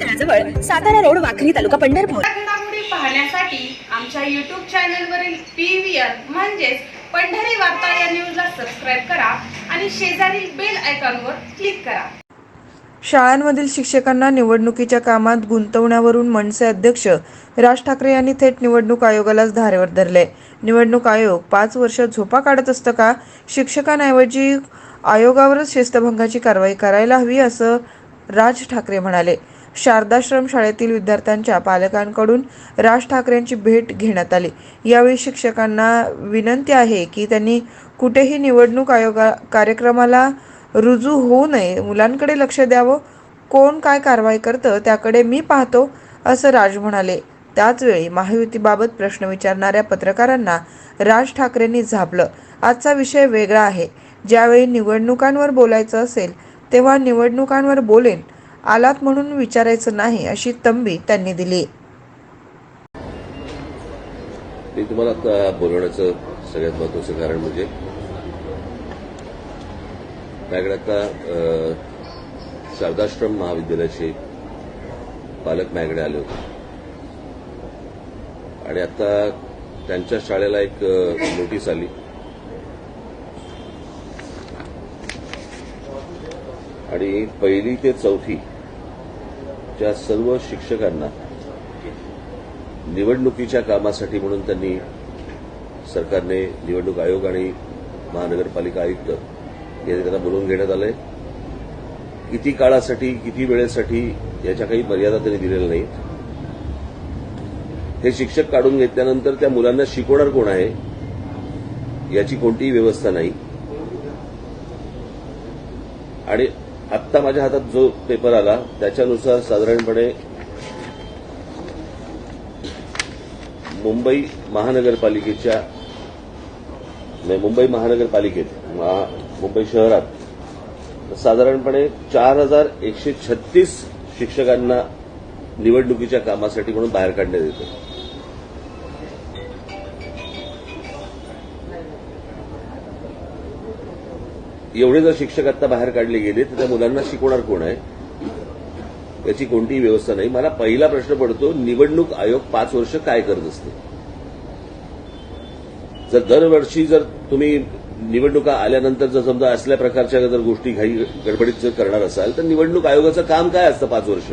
तळाजवळ Satara road Wakhari तालुका पंढरपूर. पाहण्यासाठी आमच्या YouTube चॅनलवरील पी व्ही आर म्हणजेच पंढरी वार्ता या न्यूजला सबस्क्राईब करा आणि शेजारील बेल आयकॉनवर क्लिक करा. शाळांमधील शिक्षकांना निवडणुकीच्या कामात गुंतवण्यावरून मनसे अध्यक्ष राज ठाकरे यांनी थेट निवडणूक आयोगालाच धारेवर धरले. निवडणूक आयोग पाच वर्ष झोपा काढत असतं का? शिक्षकांऐवजी आयोगावरच शिस्तभंगाची कारवाई करायला हवी असं राज ठाकरे म्हणाले. शारदाश्रम शाळेतील विद्यार्थ्यांच्या पालकांकडून राज ठाकरेंची भेट घेण्यात आली. यावेळी शिक्षकांना विनंती आहे की त्यांनी कुठेही निवडणूक आयोगा कार्यक्रमाला रुजू होऊ नये. मुलांकडे लक्ष द्यावं. कोण काय कारवाई करतं त्याकडे मी पाहतो असं राज म्हणाले. त्याचवेळी महायुतीबाबत प्रश्न विचारणाऱ्या पत्रकारांना राज ठाकरेंनी झापलं. आजचा विषय वेगळा आहे. ज्यावेळी निवडणुकांवर बोलायचं असेल तेव्हा निवडणुकांवर बोलेन. आलात म्हणून विचारायचं नाही अशी तंबी त्यांनी दिली. मी तुम्हाला बोलवण्याचं सगळ्यात महत्वाचं कारण म्हणजे माझ्याकडे आता शारदाश्रम महाविद्यालयाचे पालक माझ्याकडे आले होते. आणि आता त्यांच्या शाळेला एक नोटीस आली. आणि पहिली ते चौथीच्या सर्व शिक्षकांना निवडणुकीच्या कामासाठी म्हणून त्यांनी सरकारने निवडणूक आयोग आणि महानगरपालिका आयुक्त यांनी त्यांना बोलवून घेण्यात आलंय. किती काळासाठी किती वेळेसाठी याच्या काही मर्यादा त्यांनी दिलेल्या नाहीत. हे शिक्षक काढून घेतल्यानंतर त्या मुलांना शिकवणार कोण आहे याची कोणतीही व्यवस्था नाही. आणि आत्ता माझ्या हातात जो पेपर आला त्याच्यानुसार साधारणपणे मुंबई महानगरपालिकेच्या म्हणजे मुंबई महानगरपालिकेत मुंबई शहरात साधारणपणे चार हजार एकशे छत्तीस शिक्षकांना निवडणुकीच्या कामासाठी म्हणून बाहेर काढण्यात येतं. एवढे जर शिक्षक आता बाहेर काढले गेले तर त्या मुलांना शिकवणार कोण आहे? याची कोणतीही व्यवस्था नाही. मला पहिला प्रश्न पडतो निवडणूक आयोग पाच वर्ष काय करत असते? जर दरवर्षी जर तुम्ही निवडणुका आल्यानंतर जर समजा असल्या प्रकारच्या जर गोष्टी घाई गडबडीत जर करणार असाल तर निवडणूक आयोगाचं काम काय असतं पाच वर्ष?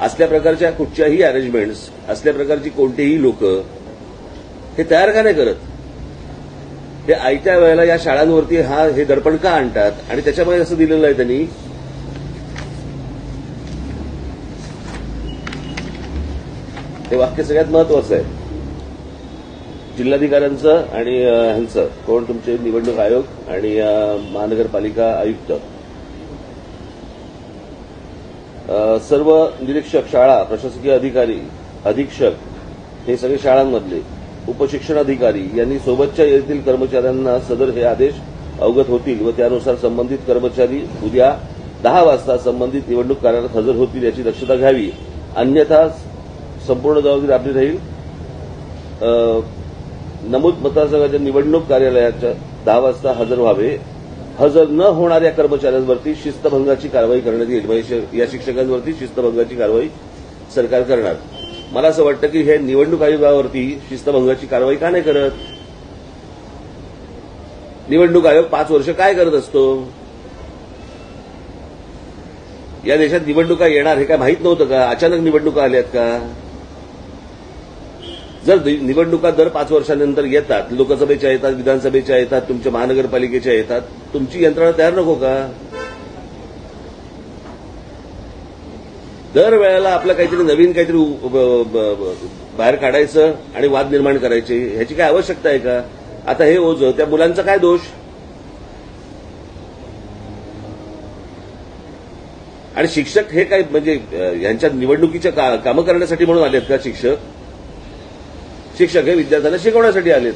असल्या प्रकारच्या कुठच्याही अरेंजमेंट्स असल्या प्रकारची कोणतेही लोक हे तयार का नाही करत? ते आयत्या वेळेला या शाळांवरती हा हे दडपण का आणतात? आणि त्याच्यामध्ये असं दिलेलं आहे त्यांनी हे वाक्य सगळ्यात महत्वाचं आहे. जिल्हाधिकाऱ्यांचं आणि ह्यांचं. कोण? तुमचे निवडणूक आयोग आणि महानगरपालिका आयुक्त. सर्व निरीक्षक शाळा प्रशासकीय अधिकारी अधीक्षक हे सगळे शाळांमधले. उपशिक्षणाधिकारी यांनी सोबतच्या येथील कर्मचाऱ्यांना सदर हे आदेश अवगत होतील व त्यानुसार संबंधित कर्मचारी उद्या दहा वाजता संबंधित निवडणूक कार्यालयात हजर होतील याची दक्षता घ्यावी. अन्यथा संपूर्ण जबाबदारी आपली राहील. नमूद मतदारसंघाच्या निवडणूक कार्यालयाच्या दहा वाजता हजर व्हावे. हजर न होणाऱ्या कर्मचाऱ्यांवरती शिस्तभंगाची कारवाई करण्यात येईल. म्हणजे या शिक्षकांवरती शिस्तभंगाची कारवाई सरकार करणार. मला असं वाटतं की हे निवडणूक आयोगावरती शिस्तभंगाची कारवाई का नाही करत? निवडणूक आयोग पाच वर्ष काय करत असतो? या देशात निवडणुका येणार हे काय माहीत नव्हतं का? अचानक निवडणुका आल्यात का? जर निवडणुका दर पाच वर्षानंतर येतात लोकसभेच्या येतात विधानसभेच्या येतात तुमच्या महानगरपालिकेच्या येतात तुमची यंत्रणा तयार नको का? दर वेळेला आपलं काहीतरी नवीन काहीतरी बाहेर काढायचं आणि वाद निर्माण करायचे ह्याची काय आवश्यकता आहे का? आता हे ओझ त्या मुलांचा काय दोष? आणि शिक्षक हे काय म्हणजे यांच्या निवडणुकीच्या का- कामं करण्यासाठी म्हणून आलेत का शिक्षक? शिक्षक हे विद्यार्थ्यांना शिकवण्यासाठी आलेत.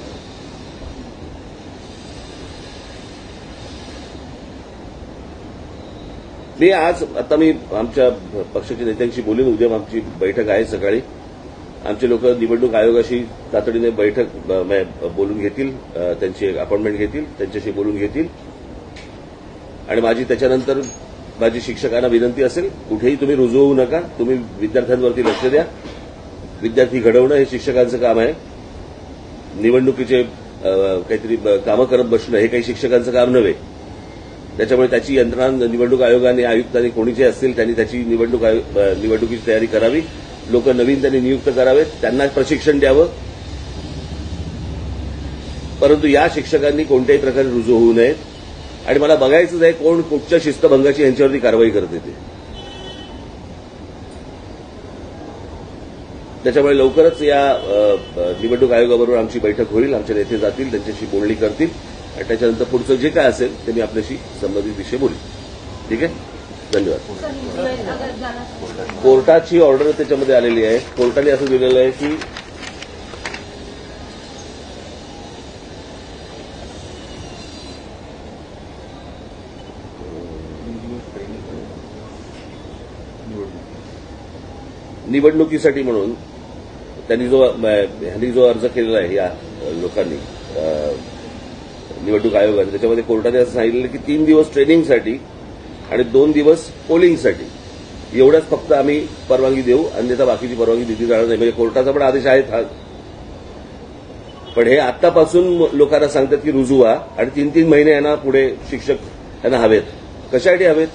ते आज आता मी आमच्या पक्षाच्या नेत्यांशी बोलून उद्या आमची बैठक आहे सकाळी. आमचे लोक निवडणूक आयोगाशी तातडीने बैठक बोलून घेतील त्यांची एक अपॉइंटमेंट घेतील त्यांच्याशी बोलून घेतील. आणि माझी त्याच्यानंतर माझी शिक्षकांना विनंती असेल कुठेही तुम्ही रुजू होऊ नका तुम्ही विद्यार्थ्यांवरती लक्ष द्या. विद्यार्थी घडवणं हे शिक्षकांचं काम आहे. निवडणुकीचे काहीतरी ब- कामं करत बसणं हे काही शिक्षकांचं काम नव्हे. त्याच्यामुळे त्याची यंत्रणा निवडणूक आयोगाने आयुक्तांनी कोणी जे असतील त्यांनी त्याची निवडणूक निवडणुकीची तयारी करावी. लोक नवीन त्यांनी नियुक्त करावेत त्यांना प्रशिक्षण द्यावं. परंतु या शिक्षकांनी कोणत्याही प्रकारे रुजू होऊ नयेत. आणि मला बघायचंच आहे कोण कुठच्या शिस्तभंगाची यांच्यावरती कारवाई करते ते. त्याच्यामुळे लवकरच या निवडणूक आयोगाबरोबर आमची बैठक होईल आमचे नेते जातील त्यांच्याशी बोलणी करतील. त्याच्यानंतर पुढचं जे काय असेल ते मी आपल्याशी संबंधित विषय बोलेन. ठीक आहे? धन्यवाद. कोर्टाची ऑर्डर त्याच्यामध्ये आलेली आहे. कोर्टाने असं दिलेलं आहे की निवडणुकीसाठी म्हणून त्यांनी जो ह्यांनी जो अर्ज केलेला आहे या लोकांनी निवडणूक आयोगाने त्याच्यामध्ये कोर्टाने असं सांगितलं की तीन दिवस ट्रेनिंगसाठी आणि दोन दिवस पोलिंगसाठी. एवढ्याच फक्त आम्ही परवानगी देऊ अन्यथा बाकीची परवानगी दिली जाणार नाही. म्हणजे कोर्टाचा पण आदेश आहे हा. पण हे आतापासून लोकांना सांगतात की रुजू व्हा आणि तीन तीन महिने यांना पुढे शिक्षक यांना हवेत. कशासाठी हवेत?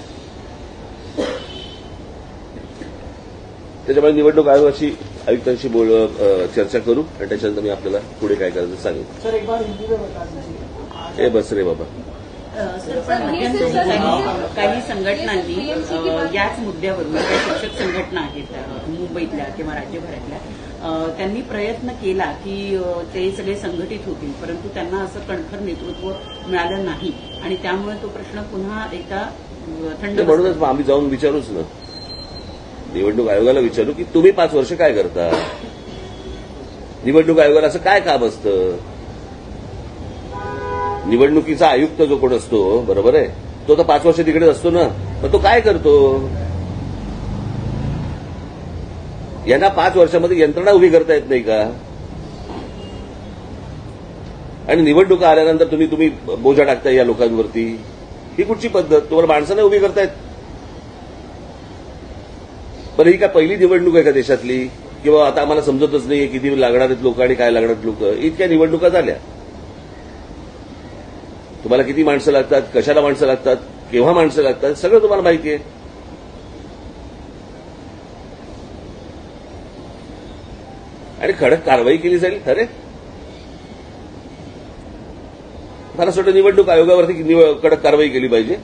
त्याच्यामुळे निवडणूक आयोगाशी आयुक्तांशी बोल चर्चा करू आणि त्याच्यानंतर मी आपल्याला पुढे काय करायचं सांगेन. ए बस रे बाबा. काही संघटनांनी याच मुद्द्यावरून काही शिक्षक संघटना आहेत मुंबईतल्या किंवा राज्यभरातल्या त्यांनी प्रयत्न केला की ते सगळे संघटित होतील. परंतु त्यांना असं कणखर नेतृत्व मिळालं नाही. आणि त्यामुळे तो प्रश्न पुन्हा एकदा थंड ते म्हणूनच आम्ही जाऊन विचारूच ना. निवडणूक आयोगाला विचारू की तुम्ही पाच वर्ष काय करता? निवडणूक आयोगाला असं काय काम असतं? निवडणुकीचा आयुक्त जो कोण असतो बरोबर आहे? तो तर पाच वर्ष तिकडेच असतो ना. मग तो काय करतो? यांना पाच वर्षामध्ये यंत्रणा उभी करता येत नाही का? आणि निवडणुका आल्यानंतर तुम्ही तुम्ही बोजा टाकताय या लोकांवरती. ही कुठची पद्धत? तुम्हाला माणसं नाही उभी करतायत? बरं ही काय पहिली निवडणूक आहे का देशातली? किंवा आता आम्हाला समजतच नाही किती लागणार आहेत लोक आणि काय लागणार लोक? इतक्या निवडणुका झाल्या. तुम्हाला किती माणसं लागतात कशाला माणसं लागतात केव्हा माणसं लागतात सगळं तुम्हाला माहिती आहे. आणि खडक कारवाई केली जाईल खरे मला असं वाटतं निवडणूक आयोगावरती कडक कारवाई केली पाहिजे.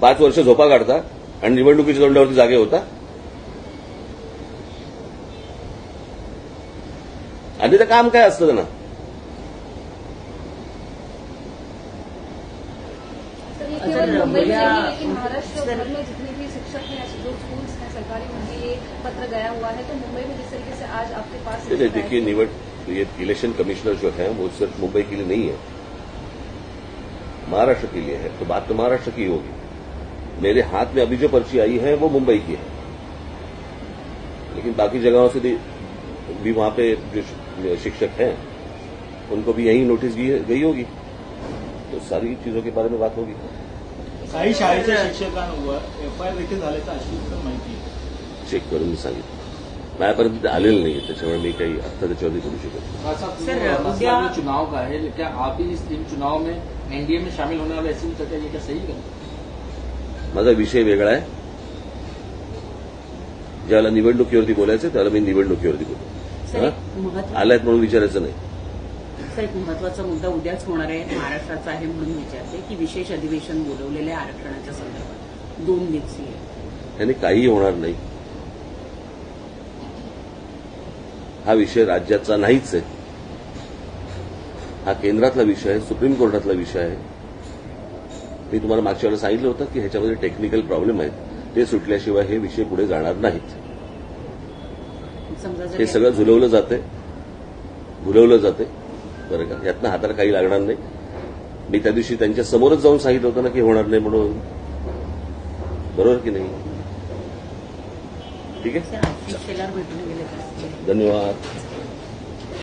पाच वर्ष झोपा काढता आणि निवडणुकीच्या तोंडावरती जागे होता. आणि काम काय असतं ना महाराष्ट्र में जितने भी शिक्षक हैं जो स्कूल्स हैं सरकारी उनके ये पत्र गया हुआ है तो मुंबई में जिस तरीके से आज आपके पास देखिए निवड ये इलेक्शन कमिश्नर जो है वो सिर्फ़ मुंबई के लिए नहीं है। महाराष्ट्र के लिए है। तो बात तो महाराष्ट्र की होगी। मेरे हाथ में अभी जो पर्ची आई है वो मुंबई की है। लेकिन बाकी जगहों से भी भी वहाँ पे जो शिक्षक हैं उनको भी यही नोटिस दी- गई होगी। तो सारी चीज़ों के बारे में बात होगी। काही शाळेच्या शिक्षकांवर एफआयआर देखील झाल्याचं अशी माहिती आहे. चेक करून मी सांगितलं. माझ्यापर्यंत आलेलं नाही त्याच्यामुळे मी काही आता त्याच्यावरती करू शकत चुनाव का है क्या आप इस इन चुनाव में एनडीए में शामिल होने वाले ऐसी चर्चा ये क्या सही है? माझा विषय वेगळा आहे. ज्याला निवडणुकीवरती बोलायचं त्याला मी निवडणुकीवरती बोलतो सर हा? एक महत्त्व आलायत म्हणून विचारायचं नाही. सर एक महत्त्वाचा मुद्दा उद्याच होणार आहे महाराष्ट्राचा आहे म्हणून विचारते की विशेष अधिवेशन बोलवलेलं आहे आरक्षणाच्या संदर्भात. दोन दिवसीय. त्यांनी काहीही होणार नाही. हा विषय राज्याचा नाहीच आहे. हा केंद्रातला विषय आहे सुप्रीम कोर्टातला विषय आहे. मी तुम्हाला मागच्या वेळेला सांगितलं होतं की ह्याच्यामध्ये टेक्निकल प्रॉब्लेम आहेत. ते सुटल्याशिवाय हे विषय पुढे जाणार नाहीत. हे सगळं झुलवलं जाते भुलवलं जाते बरं का? यातनं हाताला काही लागणार नाही. मी त्या दिवशी त्यांच्या समोरच जाऊन सांगितलं होतं ना की होणार नाही म्हणून. बरोबर की नाही? ठीक आहे? धन्यवाद.